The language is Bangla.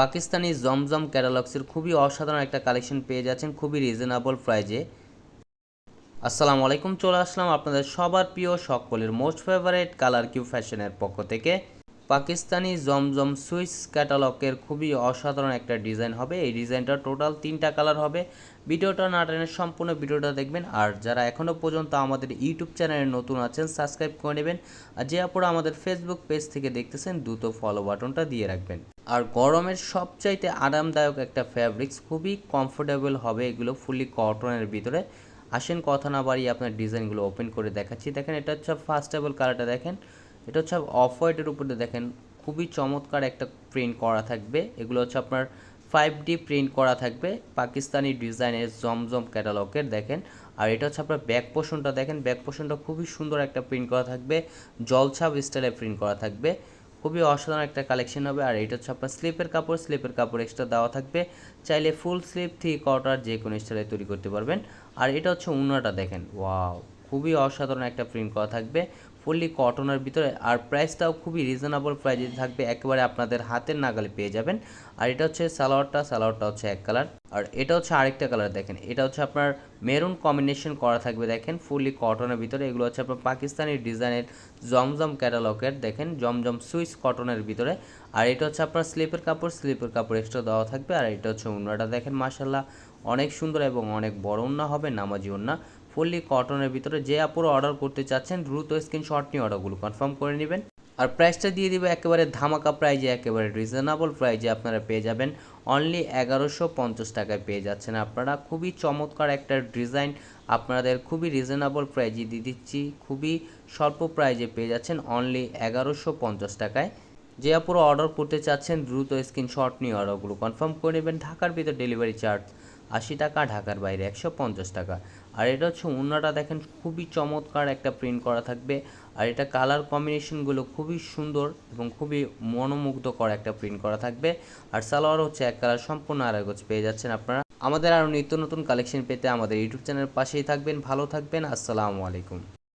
পাকিস্তানি জমজম ক্যাটালগসের খুবই অসাধারণ একটা কালেকশন পেয়ে যাচ্ছেন, খুবই রিজনেবল প্রাইজে আসসালামু আলাইকুম, চলে আসলাম আপনাদের সবার প্রিয় সকলের মোস্ট ফেভারিট কালার কিউ ফ্যাশনের পক্ষ থেকে। পাকিস্তানি জমজম সুইস ক্যাটালগের খুবই অসাধারণ একটা ডিজাইন হবে। এই ডিজাইনটা টোটাল তিনটা কালার হবে। ভিডিওটা না টেনে সম্পূর্ণ ভিডিওটা দেখবেন। আর যারা এখনও পর্যন্ত আমাদের ইউটিউব চ্যানেলে নতুন আছেন সাবস্ক্রাইব করে নেবেন। আর যে আপনারা আমাদের ফেসবুক পেজ থেকে দেখতেছেন, দ্রুত ফলো বাটনটা দিয়ে রাখবেন। আর গরমের সবচাইতে আরামদায়ক একটা ফ্যাব্রিক্স খুবই কমফোর্টেবল হবে এগুলো ফুলি কটনের ভিতরে। আসেন, কথা না বাড়িয়ে আপনার ডিজাইনগুলো ওপেন করে দেখাচ্ছি। দেখেন, এটা হচ্ছে ফার্স্টেবল কালারটা দেখেন। এটা হচ্ছে অফ হোয়াইটের উপরে দেখেন, খুবই চমৎকার একটা প্রিন্ট করা থাকবে। এগুলো হচ্ছে আপনার ফাইভ ডি প্রিন্ট করা থাকবে পাকিস্তানি ডিজাইনের জমজম ক্যাটালগের দেখেন। আর এটা হচ্ছে আপনার ব্যাক পোষণটা দেখেন। ব্যাক পোষণটা খুবই সুন্দর একটা প্রিন্ট করা থাকবে। জলছাপ স্টাইলে প্রিন্ট করা থাকবে। খুবই অসাধারণ একটা কালেকশন হবে। আর এটা হচ্ছে আপনার স্লিপের কাপড়। স্লিপের কাপড় এক্সট্রা দেওয়া থাকবে। চাইলে ফুল স্লিপ থ্রি কোয়ার্টার যে কোনো স্টাইলে তৈরি করতে পারবেন। আর এটা হচ্ছে উন্নাটা দেখেন। ওয়াও খুবই অসাধারণ একটা প্রিন্ট করা থাকবে। ফুললি কটনের ভিতরে আর প্রাইসটাও খুবই রিজনেবল প্রাইসে থাকবে, একেবারে আপনাদের হাতের নাগালে পেয়ে যাবেন। আর এটা হচ্ছে সালোয়ারটা সালোয়ারটা হচ্ছে এক কালার আর এটা হচ্ছে আরেকটা কালার দেখেন, এটা হচ্ছে আপনার মেরুন কম্বিনেশন করা থাকবে দেখেন ফুললি কটনের ভিতরে। এগুলো হচ্ছে আপনার পাকিস্তানি ডিজাইনের জমজম ক্যাটালগের দেখেন, জমজম সুইস কটনের ভিতরে। আর এটা হচ্ছে আপনার স্লিপের কাপড় স্লিপের কাপড় এক্সট্রা দেওয়া থাকবে। আর এটা হচ্ছে উন্নাটা দেখেন মাসাল্লাহ অনেক সুন্দর এবং অনেক বড় উন্না হবে, নামাজি উন্না। ফুললি কটনের ভিতরে যে আপুরো অর্ডার করতে চাচ্ছেন, দ্রুত স্ক্রিনশট নিয়ে অর্ডারগুলো কনফার্ম করে নেবেন। আর প্রাইসটা দিয়ে দিবে একেবারে ধামাকা প্রাইজে একেবারে রিজনেবল প্রাইজে আপনারা পেয়ে যাবেন। অনলি এগারোশো পঞ্চাশ টাকায় পেয়ে যাচ্ছেন আপনারা। খুবই চমৎকার একটা ডিজাইন আপনাদের, খুবই রিজনেবল প্রাইজে দিয়ে দিচ্ছি। খুবই স্বল্প প্রাইজে পেয়ে যাচ্ছেন অনলি এগারোশো পঞ্চাশ টাকায়। যে আপুরো অর্ডার করতে চাচ্ছেন, দ্রুত স্ক্রিনশট নিয়ে অর্ডারগুলো কনফার্ম করে নেবেন। ঢাকার ভিতর ডেলিভারি চার্জ আশি টাকা, ঢাকার বাইরে একশো পঞ্চাশ টাকা। আর এটা হচ্ছে উন্নাটা দেখেন, খুবই চমৎকার একটা প্রিন্ট করা থাকবে। আর এটা কালার কম্বিনেশনগুলো খুবই সুন্দর এবং খুবই মনোমুগ্ধকর একটা প্রিন্ট করা থাকবে। আর সালোয়ার হচ্ছে এক কালার সম্পূর্ণ আড়াই গজ পেয়ে যাচ্ছেন আপনারা। আমাদের আরও নিত্য নতুন কালেকশন পেতে আমাদের ইউটিউব চ্যানেল পাশেই থাকবেন, ভালো থাকবেন, আসসালামু আলাইকুম।